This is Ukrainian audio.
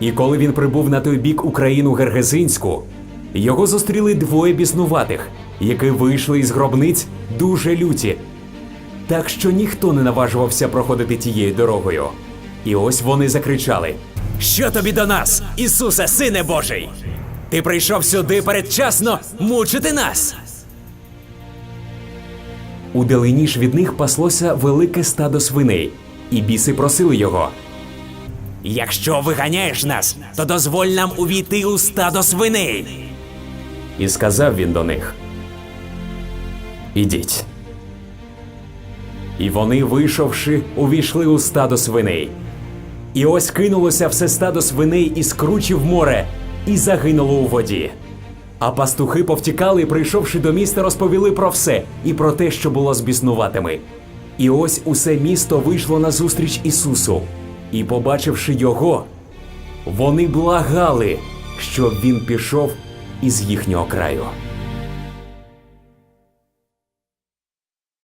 І коли він прибув на той бік Україну Гергезинську, його зустріли двоє біснуватих, які вийшли із гробниць дуже люті. Так що ніхто не наважувався проходити тією дорогою. І ось вони закричали: Що тобі до нас, Ісусе, Сине Божий? Ти прийшов сюди передчасно мучити нас. У далині ж від них паслося велике стадо свиней, і біси просили його. Якщо виганяєш нас, то дозволь нам увійти у стадо свиней. І сказав він до них: Ідіть. І вони, вийшовши, увійшли у стадо свиней. І ось кинулося все стадо свиней із кручі в море, і загинуло у воді. А пастухи повтікали, прийшовши до міста, розповіли про все і про те, що було з біснуватими. І ось усе місто вийшло назустріч Ісусу, і, побачивши його, вони благали, щоб він пішов із їхнього краю.